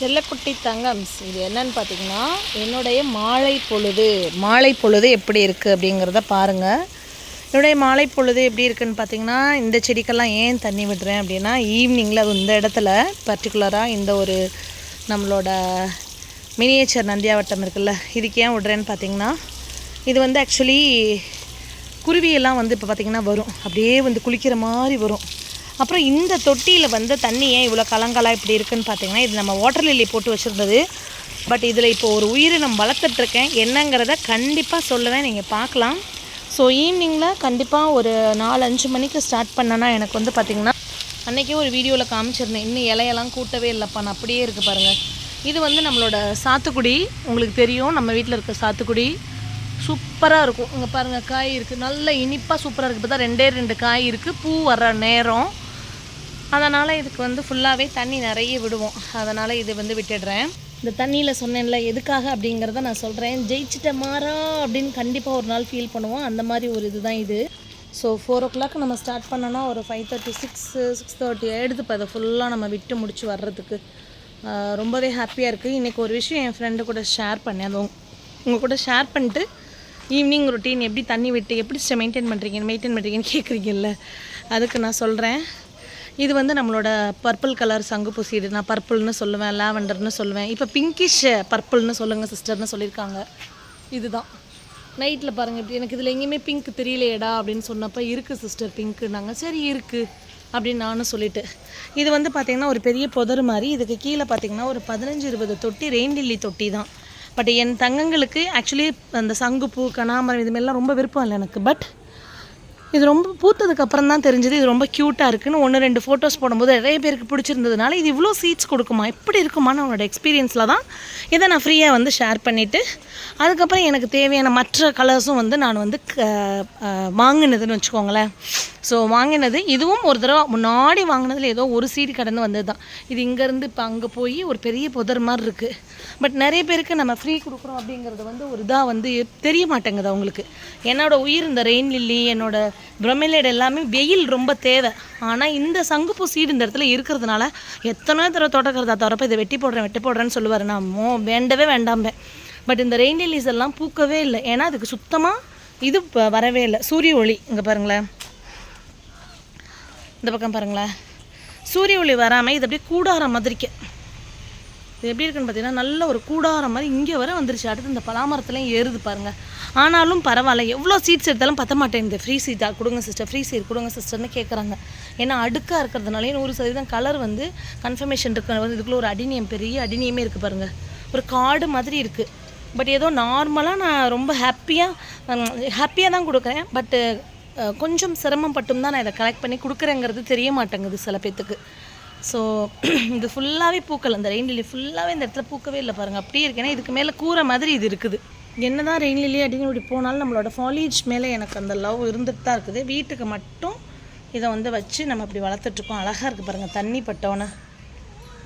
செல்லக்குட்டி தங்கம்ஸ் இது என்னன்னு பார்த்தீங்கன்னா என்னுடைய மாலை பொழுது. மாலை பொழுது எப்படி இருக்குது அப்படிங்கிறத பாருங்கள் என்னுடைய மாலை பொழுது எப்படி இருக்குன்னு பார்த்தீங்கன்னா இந்த செடிக்கெல்லாம் ஏன் தண்ணி விடுறேன் அப்படின்னா ஈவினிங்கில் அது இந்த இடத்துல பர்டிகுலராக இந்த ஒரு நம்மளோட மினியேச்சர் நந்தியாவட்டம் இருக்குல்ல இதுக்கு ஏன் விடுறேன்னு பார்த்தீங்கன்னா இது வந்து ஆக்சுவலி குருவியெல்லாம் வந்து இப்போ பார்த்திங்கன்னா வரும். அப்படியே வந்து குளிக்கிற மாதிரி வரும். அப்புறம் இந்த தொட்டியில் வந்து தண்ணி ஏன் இவ்வளோ கலங்கலாக இப்படி இருக்குன்னு பார்த்தீங்கன்னா இது நம்ம வாட்டர் லில்லி போட்டு வச்சுருந்தது. பட் இதில் இப்போ ஒரு உயிரினம் வளர்த்துட்ருக்கேன் என்னங்கிறத கண்டிப்பாக சொல்லுவேன் நீங்கள் பார்க்கலாம். ஸோ ஈவினிங்கில் கண்டிப்பாக ஒரு நாலு அஞ்சு மணிக்கு ஸ்டார்ட் பண்ணனா எனக்கு வந்து பார்த்திங்கன்னா அன்றைக்கே ஒரு வீடியோவில் காமிச்சிருந்தேன். இன்னும் இலையெல்லாம் கூட்டவே இல்லைப்பா நான் அப்படியே இருக்குது பாருங்கள் இது வந்து நம்மளோட சாத்துக்குடி. உங்களுக்கு தெரியும் நம்ம வீட்டில் இருக்க சாத்துக்குடி. சூப்பராக இருக்கும். இங்கே பாருங்கள் காய் இருக்குது நல்ல இனிப்பாக சூப்பராக இருக்குது இப்போ தான் ரெண்டே ரெண்டு காய் இருக்குது பூ வர்ற நேரம். அதனால் இதுக்கு வந்து ஃபுல்லாகவே தண்ணி நிறைய விடுவோம். அதனால் இது வந்து விட்டுடுறேன். இந்த தண்ணியில் சொன்னேன்ல எதுக்காக அப்படிங்கிறத நான் சொல்கிறேன் ஜெயிச்சிட்ட மாறா அப்படின்னு கண்டிப்பாக ஒரு நாள் ஃபீல் பண்ணுவோம். அந்த மாதிரி ஒரு இதுதான் இது. ஸோ ஃபோர் ஓ கிளாக் நம்ம ஸ்டார்ட் பண்ணோன்னா ஒரு five thirty six six thirty ஆகிடுது இப்போ அதை ஃபுல்லாக நம்ம விட்டு முடிச்சு வர்றதுக்கு. ரொம்பவே ஹாப்பியாக இருக்குது இன்றைக்கி ஒரு விஷயம் என் ஃப்ரெண்டு கூட ஷேர் பண்ணேன். அது உங்கள் கூட ஷேர் பண்ணிட்டு ஈவினிங் ரொட்டீன் எப்படி தண்ணி விட்டு எப்படி மெயின்டைன் பண்ணுறீங்க மெயின்டைன் பண்ணுறீங்கன்னு கேட்குறீங்கல்ல அதுக்கு நான் சொல்கிறேன் இது வந்து நம்மளோட பர்பிள் கலர் சங்குப்பூ சீடு நான் பர்பிள்னு சொல்லுவேன் லாவெண்டர்னு சொல்லுவேன். இப்போ பிங்கிஷ் பர்பிள்னு சொல்லுங்கள் சிஸ்டர்னு சொல்லியிருக்காங்க. இதுதான். நைட்டில் பாருங்கள் இப்படி எனக்கு இதில் எங்கேயுமே பிங்க் தெரியலையேடா அப்படின்னு சொன்னப்போ இருக்குது சிஸ்டர் பிங்க்குனாங்க சரி இருக்குது அப்படின்னு நானும் சொல்லிட்டு. இது வந்து பார்த்திங்கன்னா ஒரு பெரிய புதர் மாதிரி. இதுக்கு கீழே பார்த்திங்கன்னா ஒரு பதினஞ்சு இருபது தொட்டி ரெயின் லில்லி தொட்டி தான். பட் என் தங்கங்களுக்கு ஆக்சுவலி அந்த சங்குப்பூ கனாமரம் இதுமாரிலாம் ரொம்ப விருப்பம் இல்லை எனக்கு. பட் இது ரொம்ப பூத்ததுக்கு அப்புறம் தான் தெரிஞ்சது. இது ரொம்ப க்யூட்டாக இருக்குன்னு ஒன்று ரெண்டு ஃபோட்டோஸ் போடும்போது நிறைய பேருக்கு பிடிச்சிருந்ததுனால இது இவ்வளோ சீட்ஸ் கொடுக்குமா? எப்படி இருக்குமான்னு அவனோட எக்ஸ்பீரியன்ஸில் தான் இதை நான் ஃப்ரீயாக வந்து ஷேர் பண்ணிவிட்டு அதுக்கப்புறம் எனக்கு தேவையான மற்ற கலர்ஸும் வந்து நான் வந்து க- வாங்கினதுன்னு வச்சுக்கோங்களேன். ஸோ வாங்கினது இதுவும் ஒரு தடவை முன்னாடி வாங்கினதில் ஏதோ ஒரு சீடு கடந்து வந்தது தான். இது இங்கேருந்து இப்போ அங்கே போய் ஒரு பெரிய புதர் மாதிரி இருக்குது பட் நிறைய பேருக்கு நம்ம ஃப்ரீ கொடுக்குறோம் அப்படிங்கிறது வந்து ஒரு இதாக வந்து தெரிய மாட்டேங்குது அவங்களுக்கு. என்னோடய உயிர் இந்த ரெயின் லில்லி என்னோடய பிரமிலேட் எல்லாமே வெயில் ரொம்ப தேவை. ஆனால் இந்த சங்குப்பூ சீடு இந்த இடத்துல இருக்கிறதுனால எத்தனையோ தடவை தோட்டக்கிறதா தவிரப்ப இதை வெட்டி போடுறேன் வெட்டி போடுறேன்னு சொல்லுவார். நான் மோ வேண்டவே வேண்டாம்பேன். பட் இந்த ரெயின் லீஸ் எல்லாம் பூக்கவே இல்லை. ஏன்னா அதுக்கு சுத்தமாக இது வரவே இல்லை. சூரிய ஒளி இங்கே பாருங்களேன். இந்த பக்கம் பாருங்களேன். சூரிய ஒளி வராமல் இது அப்படியே கூடாரம் மாதிரிக்கு. இது எப்படி இருக்குன்னு பார்த்தீங்கன்னா நல்ல ஒரு கூடாரம் மாதிரி இங்கே வர வந்துருச்சு. அடுத்து இந்த பலாமரத்துலையும் ஏறுது பாருங்கள் ஆனாலும் பரவாயில்ல. எவ்வளோ சீட்ஸ் எடுத்தாலும் பத்த மாட்டேங்குது ஃப்ரீ சீட்டாக கொடுங்க சிஸ்டர் ஃப்ரீ சீட் கொடுங்க சிஸ்டர்னு கேட்குறாங்க ஏன்னா அடுக்காக இருக்கிறதுனாலே நூறு சதவீதம் கலர் வந்து கன்ஃபர்மேஷன் இருக்கிற வந்து ஒரு அடினியம் பெரிய அடிநியமே இருக்குது பாருங்கள் ஒரு காடு மாதிரி இருக்குது பட் ஏதோ நார்மலாக நான் ரொம்ப ஹாப்பியாக ஹாப்பியாக தான் கொடுக்குறேன். பட்டு கொஞ்சம் சிரமப்பட்டும் தான் நான் இதை கலெக்ட் பண்ணி கொடுக்குறேங்கிறது தெரிய மாட்டேங்குது சில பேர்த்துக்கு ஸோ இது ஃபுல்லாகவே பூக்கள். அந்த ரெயின் லில்லி ஃபுல்லாகவே இந்த இடத்துல பூக்கவே இல்லை பாருங்கள் அப்படியே இருக்கு. ஏன்னா இதுக்கு மேலே கூரை மாதிரி இது இருக்குது. என்ன தான் ரெயின் லில்லி அப்படின்னு இப்படி போனாலும் நம்மளோட ஃபாலியேஜ் மேலே எனக்கு அந்த லவ் இருந்துட்டு தான் இருக்குது. வீட்டுக்கு மட்டும் இதை வந்து வச்சு நம்ம இப்படி வளர்த்துட்ருக்கோம் அழகாக இருக்குது பாருங்கள் தண்ணி பட்டோன்னே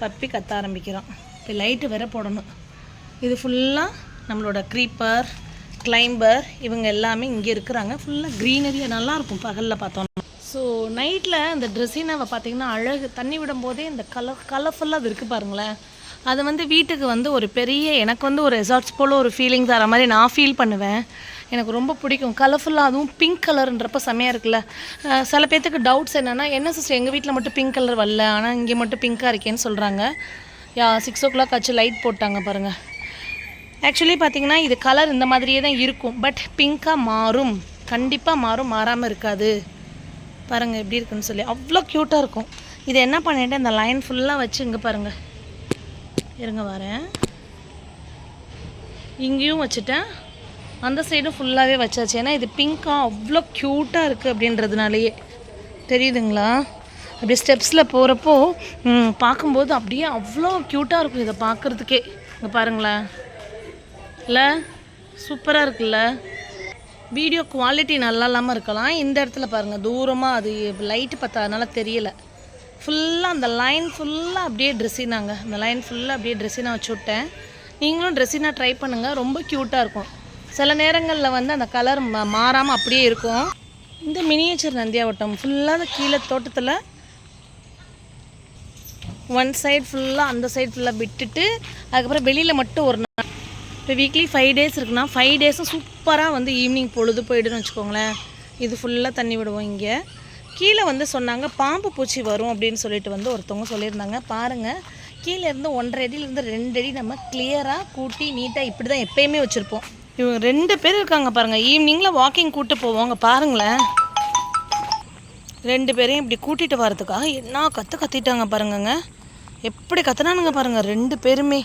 பப்பி கத்த ஆரம்பிக்கிறோம். இப்போ லைட்டு வேற போடணும். இது ஃபுல்லாக நம்மளோட க்ரீப்பர் கிளைம்பர் இவங்க எல்லாமே இங்கே இருக்கிறாங்க. ஃபுல்லாக க்ரீனரியாக நல்லாயிருக்கும் பகலில் பார்த்தோம்னா. ஸோ நைட்டில் இந்த ட்ரெஸ்ஸினாவை பார்த்தீங்கன்னா அழகு தண்ணி விடும்போதே இந்த கலர் கலர்ஃபுல்லாக அது இருக்குது பாருங்களேன். அது வந்து வீட்டுக்கு வந்து ஒரு பெரிய எனக்கு வந்து ஒரு ரெசார்ட்ஸ் போல் ஒரு ஃபீலிங் தர மாதிரி நான் ஃபீல் பண்ணுவேன். எனக்கு ரொம்ப பிடிக்கும். கலர்ஃபுல்லாக அதுவும் பிங்க் கலருன்றப்ப செமையாக இருக்குல்ல. சில பேர்த்துக்கு டவுட்ஸ் என்னென்னா என்ன சிஸ்டர் எங்கள் வீட்டில் மட்டும் பிங்க் கலர் வரல ஆனால் இங்கே மட்டும் பிங்க்காக இருக்கேன்னு சொல்கிறாங்க யா சிக்ஸ் ஓ கிளாக் ஆச்சு லைட் போட்டாங்க பாருங்கள் ஆக்சுவலி பார்த்தீங்கன்னா இது கலர் இந்த மாதிரியே தான் இருக்கும். பட் பிங்க்காக மாறும். கண்டிப்பாக மாறும் மாறாமல் இருக்காது. பாருங்கள் எப்படி இருக்குன்னு சொல்லி. அவ்வளோ க்யூட்டாக இருக்கும். இது என்ன பண்ணிட்டேன் இந்த லைன் ஃபுல்லாக வச்சு இங்கே பாருங்கள் இருங்க வரேன். இங்கேயும் வச்சுட்டேன். அந்த சைடும் ஃபுல்லாகவே வச்சாச்சு. ஏன்னா இது பிங்க்காக அவ்வளோ க்யூட்டாக இருக்குது அப்படின்றதுனாலயே. தெரியுதுங்களா? அப்படியே ஸ்டெப்ஸில் போகிறப்போ பார்க்கும்போது அப்படியே அவ்வளோ க்யூட்டாக இருக்கும் இதை பார்க்குறதுக்கே. இங்கே பாருங்களேன். இல்லை? சூப்பராக இருக்குல்ல? வீடியோ குவாலிட்டி நல்லா இல்லாமல் இருக்கலாம். இந்த இடத்துல பாருங்கள் தூரமாக அது லைட்டு பார்த்ததுனால தெரியல. ஃபுல்லாக அந்த லைன் ஃபுல்லாக அப்படியே ட்ரெஸ்ஸினாங்க அந்த லைன் ஃபுல்லாக அப்படியே ட்ரெஸ்ஸினா வச்சு விட்டேன். நீங்களும் ட்ரெஸ்ஸினா ட்ரை பண்ணுங்கள் ரொம்ப க்யூட்டாக இருக்கும். சில நேரங்களில் வந்து அந்த கலர் மா மாறாமல் அப்படியே இருக்கும். இந்த மினியேச்சர் நந்தியாவட்டம் ஃபுல்லாக கீழே தோட்டத்தில் ஒன் சைடு ஃபுல்லாக அந்த சைடு ஃபுல்லாக விட்டுட்டு அதுக்கப்புறம் வெளியில் மட்டும் ஒரு இப்போ வீக்லி ஃபைவ் டேஸ் இருக்குன்னா ஃபைவ் டேஸும் சூப்பராக வந்து ஈவினிங் பொழுது போயிடுன்னு வச்சுக்கோங்களேன். இது ஃபுல்லாக தண்ணி விடுவோம் இங்கே. கீழே வந்து சொன்னாங்க பாம்பு பூச்சி வரும் அப்படின்னு சொல்லிட்டு வந்து ஒருத்தவங்க சொல்லியிருந்தாங்க. பாருங்கள் கீழே இருந்து ஒன்றரை அடியிலேருந்து ரெண்டு அடி நம்ம கிளியராக கூட்டி நீட்டாக இப்படி தான் எப்பயுமே வச்சுருப்போம். இவங்க ரெண்டு பேர் இருக்காங்க பாருங்கள் ஈவினிங்கில் வாக்கிங் கூட்டு போவாங்க பாருங்களேன். ரெண்டு பேரையும் இப்படி கூட்டிகிட்டு வரதுக்காக என்ன கற்று கத்திட்டாங்க பாருங்கங்க. எப்படி கத்துனானுங்க பாருங்கள் ரெண்டு பேருமே.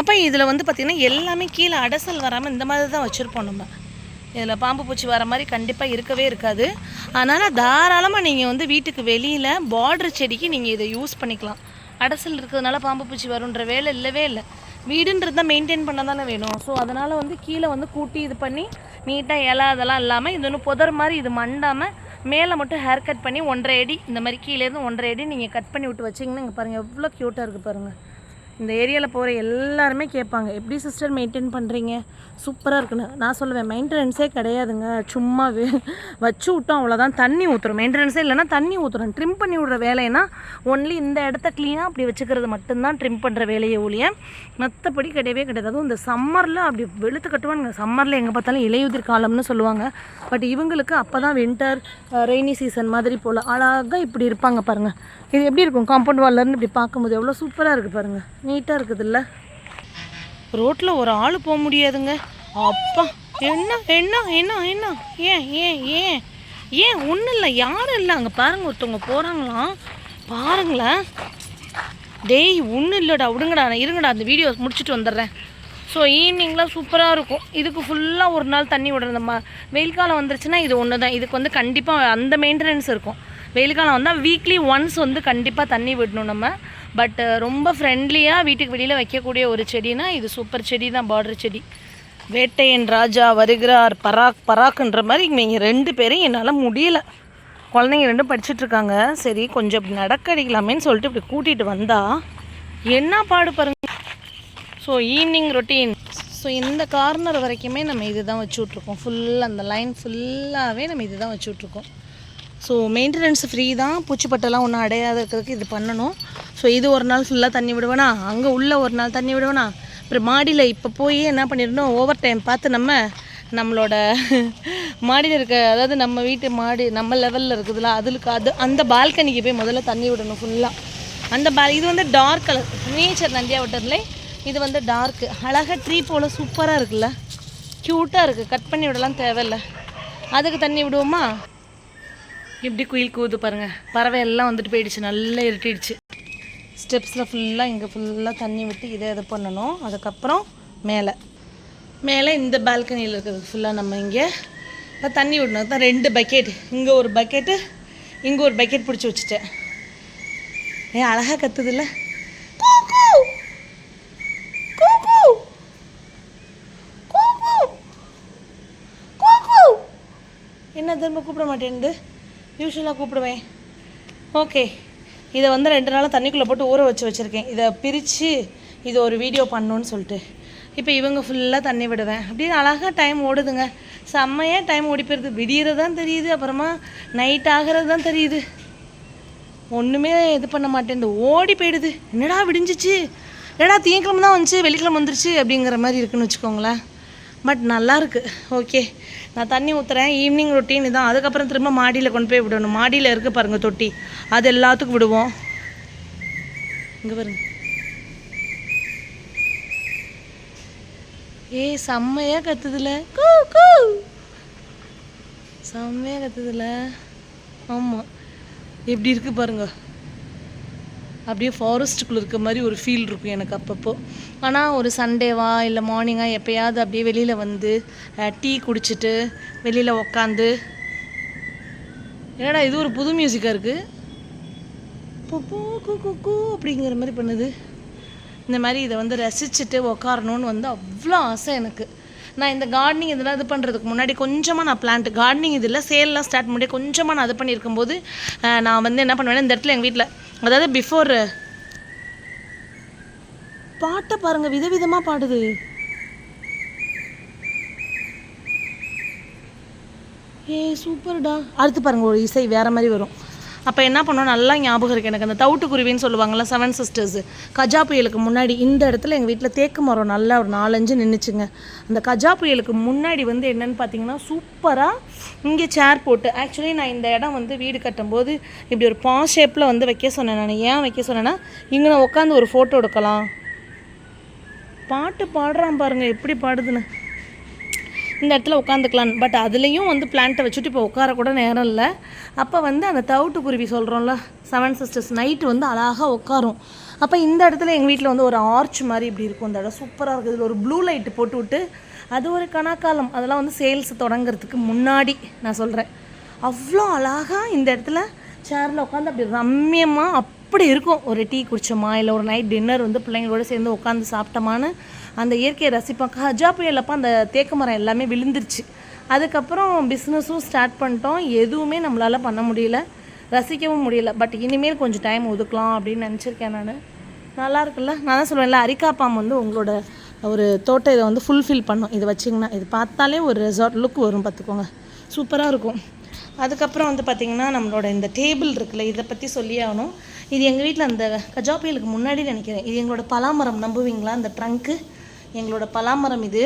அப்போ இதில் வந்து பார்த்திங்கன்னா எல்லாமே கீழே அடசல் வராமல் இந்த மாதிரி தான் வச்சுருப்போம் நம்ம. இதில் பாம்பு பூச்சி வர மாதிரி கண்டிப்பாக இருக்கவே இருக்காது. அதனால் தாராளமாக நீங்கள் வந்து வீட்டுக்கு வெளியில் பார்டர் செடிக்கு நீங்கள் இதை யூஸ் பண்ணிக்கலாம். அடசல் இருக்கிறதுனால பாம்பு பூச்சி வருன்ற வேலை இல்லவே இல்லை. வீடுன்றது தான் மெயின்டைன் பண்ண தானே வேணும். ஸோ அதனால் வந்து கீழே வந்து கூட்டி இது பண்ணி நீட்டாக இலை அதெல்லாம் இல்லாமல் இது ஒன்று புதர் மாதிரி இது மண்டாமல் மேலே மட்டும் ஹேர் கட் பண்ணி ஒன்றரை அடி இந்த மாதிரி கீழேருந்து ஒன்றரை அடி நீங்கள் கட் பண்ணி விட்டு வச்சிங்கன்னா இங்கே பாருங்கள் எவ்வளோ க்யூட்டாக இருக்குது பாருங்கள் இந்த ஏரியாவில் போகிற எல்லாருமே கேட்பாங்க எப்படி சிஸ்டர் மெயின்டைன் பண்ணுறீங்க சூப்பராக இருக்குன்னு. நான் சொல்லுவேன் மெயின்டெனன்ஸே கிடையாதுங்க சும்மா வச்சு விட்டோம் அவ்வளோதான் தண்ணி ஊற்றுறோம் மெயின்டெனன்ஸே இல்லைன்னா தண்ணி ஊற்றுறோம் ட்ரிம் பண்ணி விடுற வேலைன்னா ஒன்லி இந்த இடத்த க்ளீனாக அப்படி வச்சுக்கிறது மட்டும்தான் ட்ரிம் பண்ணுற வேலையை ஒழிய மற்றபடி கிடையவே கிடையாது. அதுவும் இந்த சம்மரில் அப்படி வெளுத்து கட்டுவானுங்க. சம்மரில் எங்கே பார்த்தாலும் இலையுதிர் காலம்னு சொல்லுவாங்க. பட் இவங்களுக்கு அப்போ தான் வின்டர் ரெய்னி சீசன் மாதிரி போல் அழகாக இப்படி இருப்பாங்க பாருங்கள் இது எப்படி இருக்கும்? காம்பவுண்ட் வால்லேருந்து இப்படி பார்க்கும்போது எவ்வளோ சூப்பராக இருக்குது பாருங்கள் நீட்டாக இருக்குதுல்ல ரோட்டில் ஒரு ஆள் போக முடியாதுங்க. அப்பா என்ன என்ன என்ன என்ன? ஏன் ஏன் ஏன்? ஏன்? ஒன்றும் இல்லை யாரும் இல்லை. அங்கே பாருங்கள் ஒருத்தவங்க போகிறாங்களாம் பாருங்களேன். டேய் ஒன்றும் இல்லைடா விடுங்கடா நான் இருங்கடா அந்த வீடியோ முடிச்சுட்டு வந்துடுறேன். ஸோ ஈவினிங்லாம் சூப்பராக இருக்கும். இதுக்கு ஃபுல்லாக ஒரு நாள் தண்ணி விடுறது நம்ம வெயில் காலம் வந்துருச்சுன்னா இது ஒன்று தான் இதுக்கு வந்து கண்டிப்பாக அந்த மெயின்டெனன்ஸ் இருக்கும். வெயில் காலம் வந்தால் வீக்லி ஒன்ஸ் வந்து கண்டிப்பாக தண்ணி விடணும் நம்ம. பட் ரொம்ப ஃப்ரெண்ட்லியாக வீட்டுக்கு வெளியில் வைக்கக்கூடிய ஒரு செடினா இது சூப்பர் செடி தான் பார்டர் செடி. வேட்டையன் ராஜா வருகிறார் பராக் பராக்குன்ற மாதிரி இவங்க ரெண்டு பேரும் என்னால் முடியல. குழந்தைங்க ரெண்டும் படிச்சுட்ருக்காங்க சரி கொஞ்சம் இப்படி நடக்க அடிக்கலாமேன்னு சொல்லிட்டு இப்படி கூட்டிகிட்டு வந்தால் என்ன பாடு பாருங்க. ஸோ ஈவினிங் ரொட்டீன் ஸோ இந்த கார்னர் வரைக்குமே நம்ம இது தான் வச்சுட்ருக்கோம் ஃபுல்லாக அந்த லைன் ஃபுல்லாகவே நம்ம இது தான் வச்சுட்ருக்கோம் ஸோ மெயின்டெனன்ஸ் ஃப்ரீ தான். பூச்சிப்பட்டெல்லாம் ஒன்றும் அடையாத இருக்கிறதுக்கு இது பண்ணணும். ஸோ இது ஒரு நாள் ஃபுல்லாக தண்ணி விடுவேனா? அங்கே உள்ள ஒரு நாள் தண்ணி விடுவேனா? அப்புறம் மாடியில் இப்போ போய் என்ன பண்ணிடணும்? ஓவர் டைம் பார்த்து நம்ம நம்மளோட மாடியில் இருக்க அதாவது நம்ம வீட்டு மாடி நம்ம லெவலில் இருக்குதுல்ல அதுக்கு அது அந்த பால்கனிக்கு போய் முதல்ல தண்ணி விடணும் ஃபுல்லாக அந்த பால் இது வந்து டார்க் கலர் நேச்சர் நந்தியா விட்டதுல இது வந்து டார்க்கு அழகாக ட்ரீ போல் சூப்பராக இருக்குல்ல. க்யூட்டாக இருக்குது கட் பண்ணி விடலாம் தேவையில்ல. அதுக்கு தண்ணி விடுவோமா? இப்படி குயில் கூது பாருங்க. பறவை எல்லாம் வந்துட்டு போயிடுச்சு. நல்லா இருட்டிடுச்சு. ஸ்டெப்ஸில் ஃபுல்லாக இங்கே ஃபுல்லாக தண்ணி விட்டு இதை இது பண்ணணும். அதுக்கப்புறம் மேலே. மேலே இந்த பால்கனியில் இருக்கிறது ஃபுல்லாக நம்ம இங்கே. இப்போ தண்ணி விடணும். தான் ரெண்டு பக்கெட் இங்கே ஒரு பக்கெட்டு இங்கே ஒரு பக்கெட் பிடிச்சி வச்சுட்டேன். ஏன் அழகாக கத்துதுல்ல. என்ன திரும்ப கூப்பிட மாட்டேன்து யூஸ்வலாக கூப்பிடுவேன். ஓகே இதை வந்து ரெண்டு நாளாக தண்ணிக்குள்ளே போட்டு ஊற வச்சு வச்சுருக்கேன். இதை பிரித்து இது ஒரு வீடியோ பண்ணணுன்னு சொல்லிட்டு. இப்போ இவங்க ஃபுல்லாக தண்ணி விடுவேன். அப்படியே அழகாக டைம் ஓடுதுங்க. செம்மையாக டைம் ஓடி போயிருது. விடியறது தான் தெரியுது. அப்புறமா நைட் ஆகிறது தான் தெரியுது. ஒன்றுமே இது பண்ண மாட்டேன். ஓடி போயிடுது. என்னடா விடிஞ்சிச்சு? என்னடா திங்கக்கிழமை தான் வந்துச்சு? வெள்ளிக்கிழமை வந்துருச்சு? அப்படிங்கிற மாதிரி இருக்குன்னு வச்சுக்கோங்களேன். பட் நல்லாயிருக்கு ஓகே நான் தண்ணி ஊற்றுறேன் ஈவினிங் ரொட்டீன் இதான். அதுக்கப்புறம் திரும்ப மாடியில் கொண்டு போய் விடணும். மாடியில் இருக்கு பாருங்க தொட்டி. அது எல்லாத்துக்கும் விடுவோம். இங்கே பாருங்க. ஏய் செம்மையாக கத்துதுல. கூ கூ. செம்மையாக கத்துதுல. ஆமாம் எப்படி இருக்கு பாருங்க. அப்படியே ஃபாரஸ்ட்டுக்குள்ளே இருக்க மாதிரி ஒரு ஃபீல் இருக்கும் எனக்கு அப்பப்போ. ஆனால் ஒரு சண்டேவா இல்லை மார்னிங்காக எப்போயாவது அப்படியே வெளியில் வந்து டீ குடிச்சிட்டு வெளியில் உக்காந்து. என்னடா இது ஒரு புது மியூசிக்காக இருக்குது பூ பூ கூ அப்படிங்கிற மாதிரி பண்ணுது. இந்த மாதிரி இதை வந்து ரசிச்சுட்டு உக்காரணும்னு வந்து அவ்வளோ ஆசை எனக்கு. நான் இந்த கார்டனிங் இதெல்லாம் இது பண்ணுறதுக்கு முன்னாடி கொஞ்சமாக நான் பிளான்ட் கார்டனிங் இதில் சேல்லாம் ஸ்டார்ட் பண்ணி கொஞ்சமாக நான் இது பண்ணியிருக்கும்போது நான் வந்து என்ன பண்ணுவேன்னா இந்த இடத்துல எங்கள் வீட்டில் அதாவது பிஃபோர் பாட்டை பாருங்க விதவிதமாக பாடுது. ஏய் சூப்பர்டா. அடுத்து பாருங்க ஒரு இசை வேற மாதிரி வரும். அப்போ என்ன பண்ணோம்? நல்லா ஞாபகம் இருக்குது எனக்கு. அந்த தவிட்டுக்குருவின்னு சொல்லுவாங்கள்ல செவன் சிஸ்டர்ஸ் கஜா புயலுக்கு முன்னாடி இந்த இடத்துல எங்கள் வீட்டில் தேக்கு மரம் நல்லா ஒரு நாலஞ்சு நின்றுச்சுங்க அந்த கஜா புயலுக்கு முன்னாடி வந்து என்னன்னு பார்த்தீங்கன்னா சூப்பராக இங்கே சேர் போட்டு ஆக்சுவலி நான் இந்த இடம் வந்து வீடு கட்டும்போது இப்படி ஒரு பா ஷேப்பில் வந்து வைக்க சொன்னேன் நான். ஏன் வைக்க சொன்னேன்னா இங்கே நான் உட்காந்து ஒரு ஃபோட்டோ எடுக்கலாம். பாட்டு பாடுறான் பாருங்கள் எப்படி பாடுதுன்னு. இந்த இடத்துல உட்காந்துக்கலாம். பட் அதுலேயும் வந்து பிளான்ட்டை வச்சுட்டு இப்போ உட்கார கூட நேரம் இல்லை. அப்போ வந்து அந்த தவிட்டுக்குருவி சொல்கிறோம்ல செவன் சிஸ்டர்ஸ் நைட்டு வந்து அழகாக உட்காரும். அப்போ இந்த இடத்துல எங்கள் வீட்டில் வந்து ஒரு ஆர்ச் மாதிரி இப்படி இருக்கும். இந்த இடம் சூப்பராக இருக்குது. இதில் ஒரு ப்ளூ லைட்டு போட்டு விட்டு அது ஒரு கணக்காலம் அதெல்லாம் வந்து சேல்ஸ் தொடங்குறதுக்கு முன்னாடி நான் சொல்கிறேன் அவ்வளோ அழகாக இந்த இடத்துல சேரில் உட்காந்து அப்படி ரம்மியமாக அப்படி இருக்கும்? ஒரு டீ குடிச்சோமா? இல்லை ஒரு நைட் டின்னர் வந்து பிள்ளைங்களோட சேர்ந்து உட்காந்து சாப்பிட்டோமான்னு அந்த இயற்கையை ரசிப்போம் கஜா புயலப்போ அந்த தேக்கு மரம் எல்லாமே விழுந்துருச்சு. அதுக்கப்புறம் பிஸ்னஸும் ஸ்டார்ட் பண்ணிட்டோம். எதுவுமே நம்மளால் பண்ண முடியல. ரசிக்கவும் முடியல. பட் இனிமேல் கொஞ்சம் டைம் ஒதுக்கலாம் அப்படின்னு நினச்சிருக்கேன் நான். நல்லா இருக்குல்ல? நான் தான் சொல்லுவேன்ல அரிக்காப்பாம் வந்து உங்களோட ஒரு தோட்டம் இதை வந்து ஃபுல்ஃபில் பண்ணும். இது வச்சிங்கன்னா இது பார்த்தாலே ஒரு ரெசார்ட் லுக் வரும் பார்த்துக்கோங்க. சூப்பராக இருக்கும். அதுக்கப்புறம் வந்து பார்த்திங்கன்னா நம்மளோட இந்த டேபிள் இருக்குல்ல இதை பற்றி சொல்லி ஆகணும். இது எங்கள் வீட்டில் அந்த கஜா புயலுக்கு முன்னாடி நினைக்கிறேன். இது எங்களோட பலாமரம் நம்புவீங்களா? அந்த ட்ரங்க்கு எங்களோட பலாமரம் இது.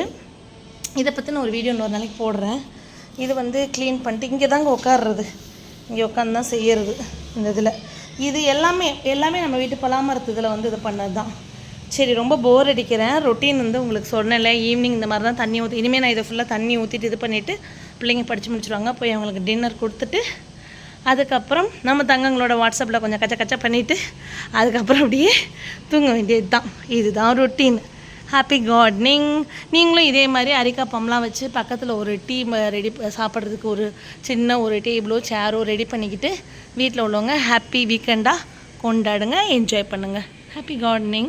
இதை பற்றின ஒரு வீடியோ இன்னொரு நாளைக்கு போடுறேன். இது வந்து க்ளீன் பண்ணிட்டு இங்கே தாங்க உட்காடுறது இங்கே உட்காந்து தான் செய்கிறது இந்த இதில். இது எல்லாமே எல்லாமே நம்ம வீட்டு பலாமரத்து இதில் வந்து இது பண்ணது தான் சரி ரொம்ப போர் அடிக்கிறேன். ரொட்டீன் வந்து உங்களுக்கு சொன்னேன்ல ஈவினிங் இந்த மாதிரி தான் தண்ணி ஊற்றி இனிமேல் நான் இதை ஃபுல்லாக தண்ணி ஊற்றிட்டு இது பண்ணிவிட்டு பிள்ளைங்க படித்து முடிச்சிடுவாங்க போய் அவங்களுக்கு டின்னர் கொடுத்துட்டு அதுக்கப்புறம் நம்ம தங்கங்களோட வாட்ஸ்அப்பில் கொஞ்சம் கச்ச கச்ச பண்ணிவிட்டு அதுக்கப்புறம் அப்படியே தூங்க வேண்டியது தான் இதுதான் ரொட்டீன் ஹாப்பி கார்டனிங் நீங்களும் இதே மாதிரி அரிக்காப்பம்லாம் வச்சு பக்கத்தில் ஒரு டீ ரெடி சாப்பிட்றதுக்கு ஒரு சின்ன ஒரு டேபிளோ சேரோ ரெடி பண்ணிக்கிட்டு வீட்டில் உள்ளவங்க ஹாப்பி வீக்கெண்டாக கொண்டாடுங்க என்ஜாய் பண்ணுங்கள் ஹாப்பி கார்டனிங்